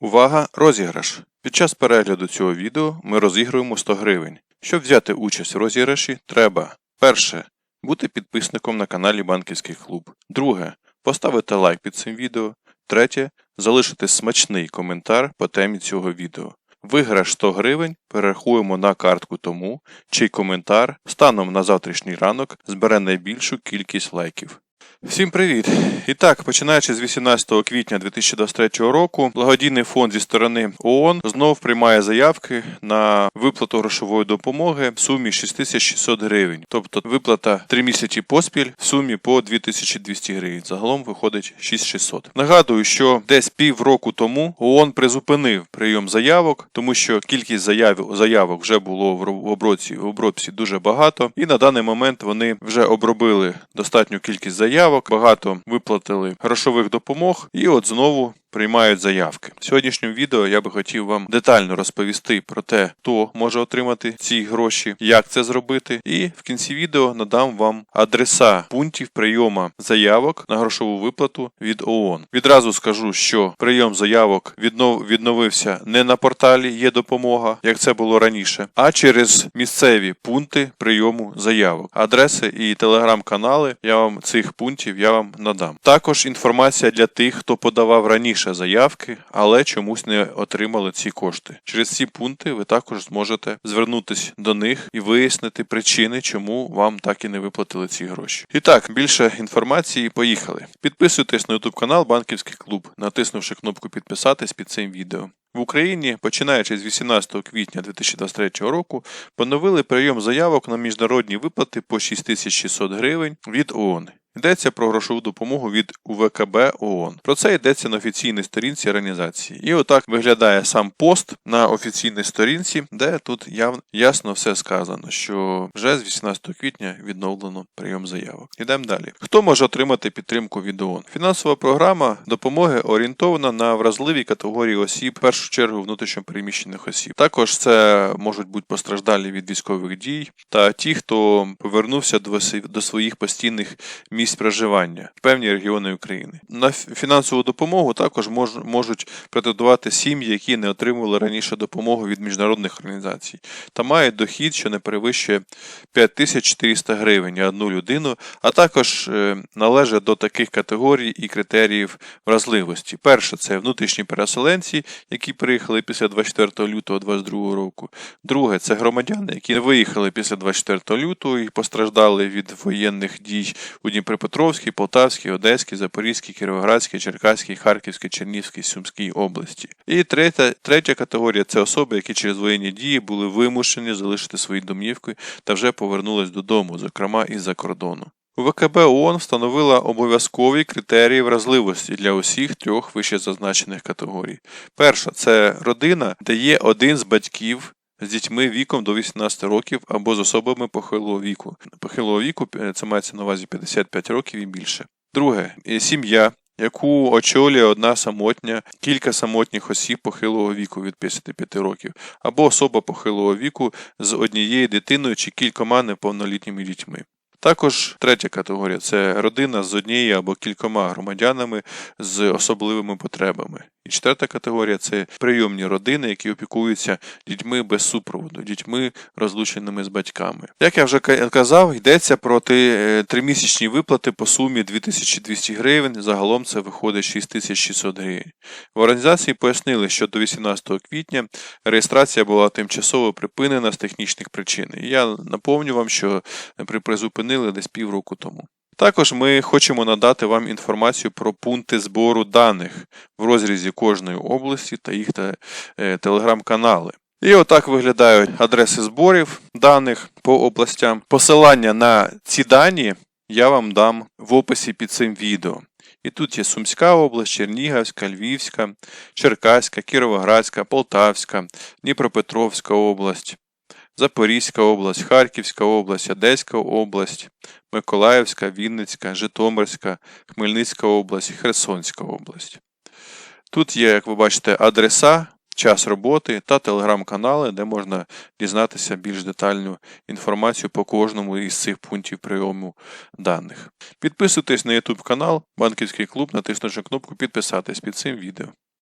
Увага! Розіграш! Під час перегляду цього відео ми розігруємо 100 гривень. Щоб взяти участь в розіграші, треба перше. Бути підписником на каналі Банківський клуб. Друге. Поставити лайк під цим відео. Третє. Залишити смачний коментар по темі цього відео. Виграш 100 гривень перерахуємо на картку тому, чий коментар станом на завтрашній ранок збере найбільшу кількість лайків. Всім привіт! І так, починаючи з 18 квітня 2023 року, благодійний фонд зі сторони ООН знов приймає заявки на виплату грошової допомоги в сумі 6600 гривень, тобто виплата 3 місяці поспіль в сумі по 2200 гривень. Загалом виходить 6600. Нагадую, що десь півроку тому ООН призупинив прийом заявок, тому що кількість заяв, заявок вже було в обробці, в обробці дуже багато, і на даний момент вони вже обробили достатню кількість заявок, багато виплатили грошових допомог, і от знову. Приймають заявки. В сьогоднішньому відео я би хотів вам детально розповісти про те, хто може отримати ці гроші, як це зробити, і в кінці відео надам вам адреса пунктів прийому заявок на грошову виплату від ООН. Відразу скажу, що прийом заявок віднов... відновився не на порталі є допомога, як це було раніше, а через місцеві пункти прийому заявок. Адреси і телеграм-канали я вам цих пунктів я вам надам. Також інформація для тих, хто подавав раніше заявки, але чомусь не отримали ці кошти. Через ці пункти ви також зможете звернутися до них і вияснити причини, чому вам так і не виплатили ці гроші. І так, більше інформації. Поїхали. Підписуйтесь на YouTube канал Банківський клуб, натиснувши кнопку підписатись під цим відео. В Україні, починаючи з 18 квітня 2023 року, поновили прийом заявок на міжнародні виплати по 6600 гривень від ООН. Йдеться про грошову допомогу від УВКБ ООН. Про це йдеться на офіційній сторінці організації. І отак виглядає сам пост на офіційній сторінці, де тут яв... ясно все сказано, що вже з 18 квітня відновлено прийом заявок. Йдемо далі. Хто може отримати підтримку від ООН? Фінансова програма допомоги орієнтована на вразливі категорії осіб, в першу чергу внутрішньопереміщених осіб. Також це можуть бути постраждалі від військових дій та ті, хто повернувся до своїх постійних місць проживання в певні регіони України. На фінансову допомогу також мож- можуть претендувати сім'ї, які не отримували раніше допомогу від міжнародних організацій, та мають дохід, що не перевищує 5400 гривень одну людину, а також е, належать до таких категорій і критеріїв вразливості. Перше це внутрішні переселенці, які приїхали після 24 лютого 2022 року. Друге це громадяни, які не виїхали після 24 лютого і постраждали від воєнних дій у Дніпропетровській, Полтавській, Одеській, Запорізькій, Кіровоградській, Черкаській, Харківській, Чернівській, Сумській області. І третя, третя категорія це особи, які через воєнні дії були вимушені залишити свої домівки та вже повернулись додому, зокрема із-за кордону. УВКБ ООН встановила обов'язкові критерії вразливості для усіх трьох вищезазначених категорій. Перша це родина, де є один з батьків з дітьми віком до 18 років або з особами похилого віку. Похилого віку е, це мається на увазі 55 років і більше. Друге е, сім'я. Яку очолює одна самотня, кілька самотніх осіб похилого віку від 55 років, або особа похилого віку з однією дитиною чи кількома неповнолітніми дітьми. Також третя категорія це родина з однією або кількома громадянами з особливими потребами. І четверта категорія це прийомні родини, які опікуються дітьми без супроводу, дітьми, розлученими з батьками. Як я вже казав, йдеться про е, тримісячні виплати по сумі 2200 гривень. Загалом це виходить 6600 гривень. В організації пояснили, що до 18 квітня реєстрація була тимчасово припинена з технічних причин. І я напомню вам, що при- призупинили десь півроку тому. Також ми хочемо надати вам інформацію про пункти збору даних в розрізі кожної області та їх е, телеграм-канали. І отак виглядають адреси зборів даних по областям. Посилання на ці дані я вам дам в описі під цим відео. І тут є Сумська область, Чернігівська, Львівська, Черкаська, Кіровоградська, Полтавська, Дніпропетровська область, Запорізька область, Харківська область, Одеська область, Миколаївська, Вінницька, Житомирська, Хмельницька область, Херсонська область. Тут є, як ви бачите, адреса, час роботи та телеграм-канали, де можна дізнатися більш детальну інформацію по кожному із цих пунктів прийому даних. Підписуйтесь на YouTube канал Банківський клуб, натиснувши кнопку підписатись під цим відео.